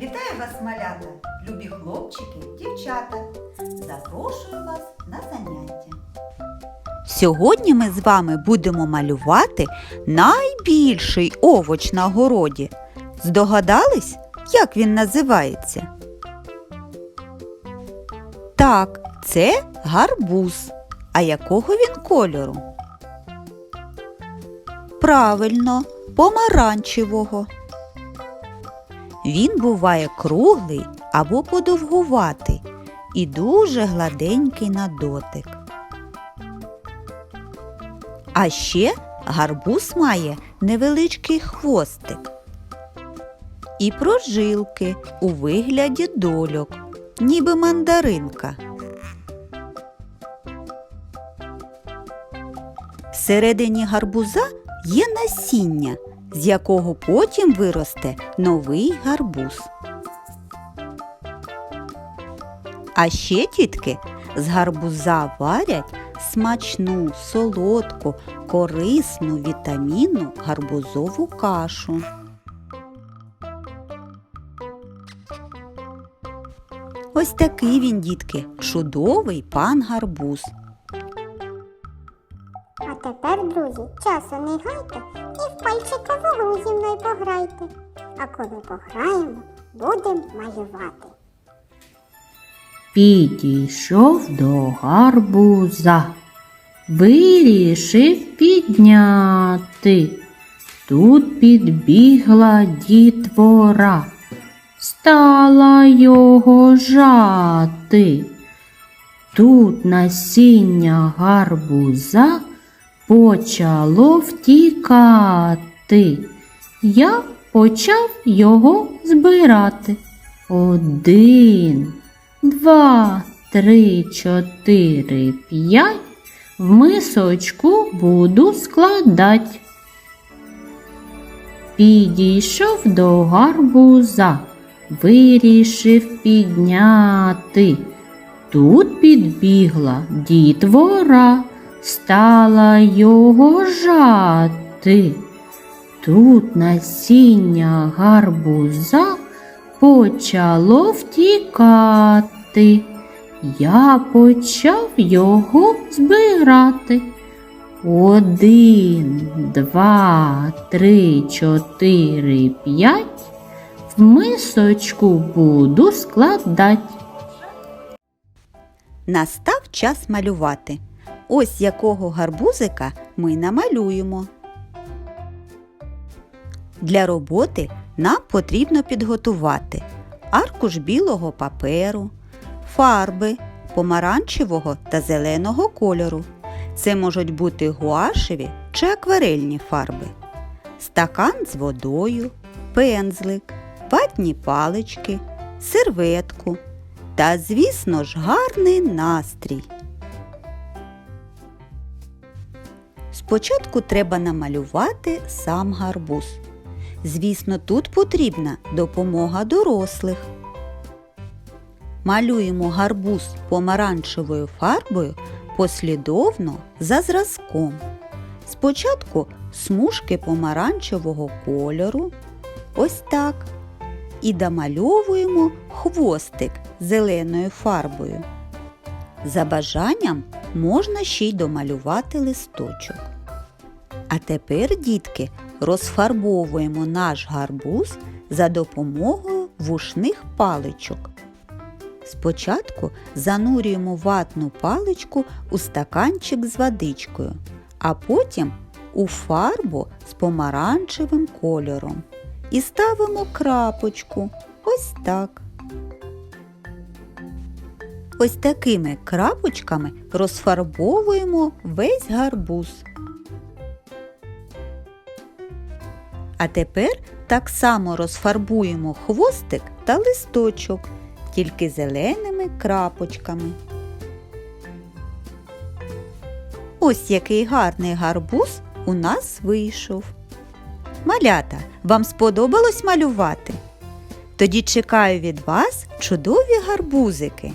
Вітаю вас, малята, любі хлопчики, дівчата. Запрошую вас на заняття. Сьогодні ми з вами будемо малювати найбільший овоч на городі. Здогадались, як він називається? Так, це гарбуз. А якого він кольору? Правильно, помаранчевого. Він буває круглий або подовгуватий і дуже гладенький на дотик. А ще гарбуз має невеличкий хвостик і прожилки у вигляді дольок, ніби мандаринка. Всередині гарбуза є насіння, з якого потім виросте новий гарбуз. А ще тітки з гарбуза варять смачну, солодку, корисну вітамінну гарбузову кашу. Ось такий він, дітки, чудовий пан гарбуз. А тепер, друзі, часу не гайте і в пальчикову гру зі мною пограйте. А коли пограємо, будемо малювати. Підійшов до гарбуза, вирішив підняти. Тут підбігла дітвора, стала його жати. Тут насіння гарбуза почало втікати. Я почав його збирати. Один, два, три, чотири, п'ять. В мисочку буду складать. Підійшов до гарбуза, вирішив підняти. Тут підбігла дітвора, стала його жати. Тут насіння гарбуза почало втікати. Я почав його збирати. Один, два, три, чотири, п'ять. В мисочку буду складать. Настав час малювати. Ось якого гарбузика ми намалюємо. Для роботи нам потрібно підготувати аркуш білого паперу, фарби помаранчевого та зеленого кольору. Це можуть бути гуашеві чи акварельні фарби, стакан з водою, пензлик, ватні палички, серветку та, звісно ж, гарний настрій. Спочатку треба намалювати сам гарбуз. Звісно, тут потрібна допомога дорослих. Малюємо гарбуз помаранчевою фарбою послідовно за зразком. Спочатку смужки помаранчевого кольору, ось так. І домальовуємо хвостик зеленою фарбою. За бажанням можна ще й домалювати листочок. А тепер, дітки, розфарбовуємо наш гарбуз за допомогою вушних паличок. Спочатку занурюємо ватну паличку у стаканчик з водичкою, а потім у фарбу з помаранчевим кольором. І ставимо крапочку ось так. Ось такими крапочками розфарбовуємо весь гарбуз. А тепер так само розфарбуємо хвостик та листочок, тільки зеленими крапочками. Ось який гарний гарбуз у нас вийшов. Малята, вам сподобалось малювати? Тоді чекаю від вас чудові гарбузики.